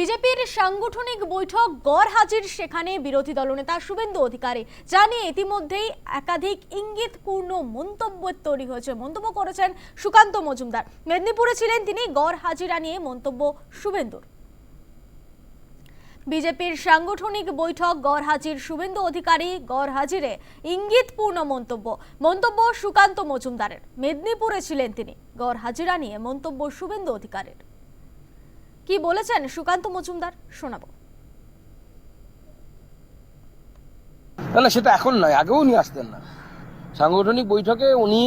বিজেপির সাংগঠনিক বৈঠক গড় হাজির সেখানে বিরোধী দলনেতা শুভেন্দু অধিকারী। জানিয়ে ইতিমধ্যেই একাধিক ইঙ্গিতপূর্ণ মন্তব্য তৈরি হয়েছে। মন্তব্য করেছেন সুকান্ত মজুমদার। মেদিনীপুরে ছিলেন তিনি, গড় হাজিরা নিয়ে মন্তব্য শুভেন্দুর। বিজেপির সাংগঠনিক বৈঠক গড় হাজির শুভেন্দু অধিকারী, গড় হাজিরে ইঙ্গিতপূর্ণ মন্তব্য। মন্তব্য সুকান্ত মজুমদারের। মেদিনীপুরে ছিলেন তিনি, গড় হাজিরা নিয়ে মন্তব্য শুভেন্দু অধিকারীর। কি বলেছেন সুকান্ত মজুমদার? শোনাবো। না না সেটা এখন নয় আগেও উনি আসতেন না। সাংগঠনিক বৈঠকে উনি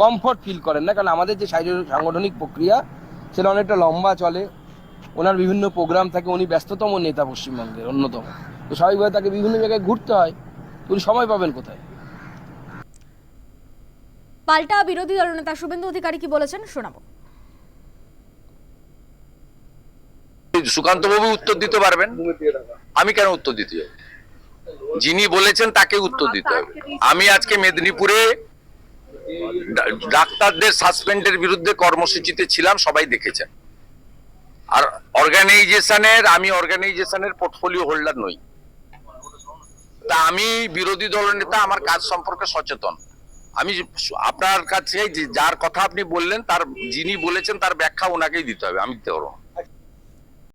কমফর্ট ফিল করেন না কারণ আমাদের যে সাংগঠনিক প্রক্রিয়া সেটা অনেকটা লম্বা চলে। ওনার বিভিন্ন প্রোগ্রাম থাকে উনি ব্যস্ততম নেতা পশ্চিমবঙ্গের অন্যতম। তো স্বাভাবিকভাবে তাকে বিভিন্ন জায়গায় ঘুরতে হয়। উনি সময় পাবেন কোথায়? পাল্টা বিরোধী দলনেতা শুভেন্দু অধিকারী কি বলেছেন? শোনাবো। সুকান্ত বাবু উত্তর দিতে পারবেন? আমি কেন উত্তর দিতে যাব? যিনি বলেছেন তাকে উত্তর দিতে হবে। আমি আজকে মেদিনীপুরে ডাক্তারদের সাসপেন্ডের বিরুদ্ধে কর্মসূচিতে ছিলাম সবাই দেখেছেন। আর অর্গানাইজেশনের আমি অর্গানাইজেশনের পোর্টফোলিও হোল্ডার নই। তা আমি বিরোধী দলনেতা আমার কাজ সম্পর্কে সচেতন। আমি আপনার কাছে যে- যার কথা আপনি বললেন তার যিনি বলেছেন তার ব্যাখ্যা ওনাকেই দিতে হবে আমি দিতে পারব।